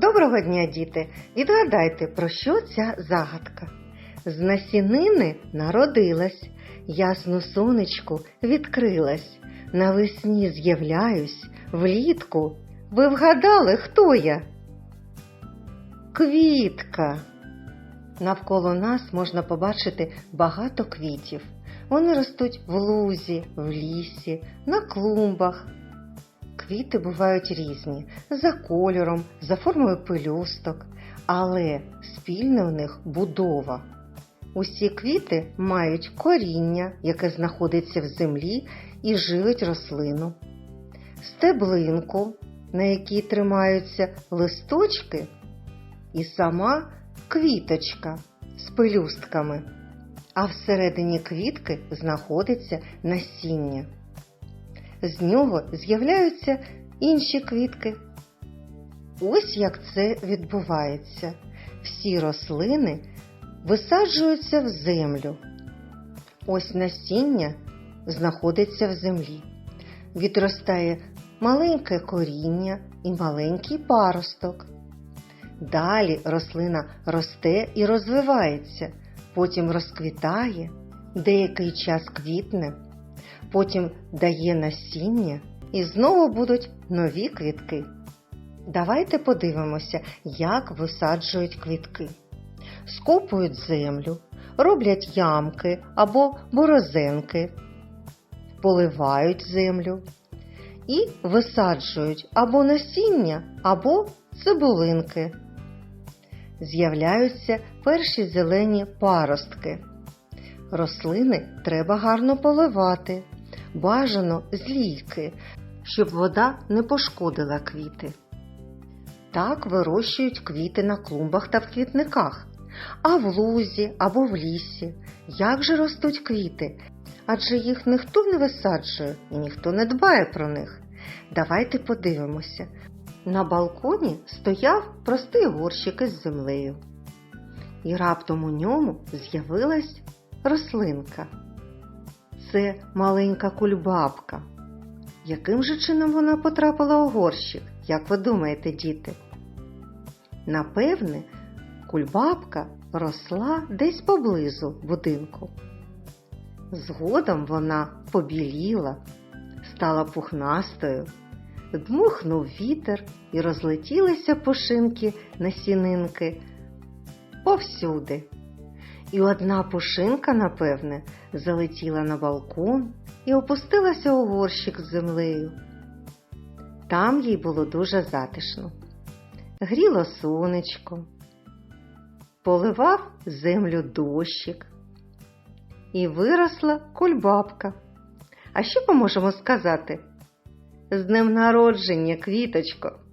Доброго дня, діти! Відгадайте, про що ця загадка? З насінини народилась, ясну сонечку відкрилась, навесні з'являюсь, влітку. Ви вгадали, хто я? Квітка. Навколо нас можна побачити багато квітів. Вони ростуть в лузі, в лісі, на клумбах. Квіти бувають різні за кольором, за формою пелюсток, але спільне у них будова. Усі квіти мають коріння, яке знаходиться в землі і живить рослину, стеблинку, на якій тримаються листочки, і сама квіточка з пелюстками, а всередині квітки знаходиться насіння. З нього з'являються інші квітки. Ось як це відбувається. Всі рослини висаджуються в землю. Ось насіння знаходиться в землі. Відростає маленьке коріння і маленький паросток. Далі рослина росте і розвивається, потім розквітає, деякий час квітне, потім дає насіння і знову будуть нові квітки. Давайте подивимося, як висаджують квітки. Скопують землю, роблять ямки або борозенки, поливають землю і висаджують або насіння, або цибулинки. З'являються перші зелені паростки. Рослини треба гарно поливати, бажано з щоб вода не пошкодила квіти. Так вирощують квіти на клумбах та в квітниках, а в лузі або в лісі. Як же ростуть квіти? Адже їх ніхто не висаджує і ніхто не дбає про них. Давайте подивимося. На балконі стояв простий горщик із землею. І раптом у ньому з'явилась рослинка. Це маленька кульбабка. Яким же чином вона потрапила у горщик, як ви думаєте, діти? Напевне, кульбабка росла десь поблизу будинку. Згодом вона побіліла, стала пухнастою, дмухнув вітер і розлетілися пушинки насінинки повсюди. І одна пушинка, напевне, залетіла на балкон і опустилася у горщик з землею. Там їй було дуже затишно. Гріло сонечко, поливав землю дощик і виросла кульбабка. А що ми можемо сказати? З днем народження, квіточко!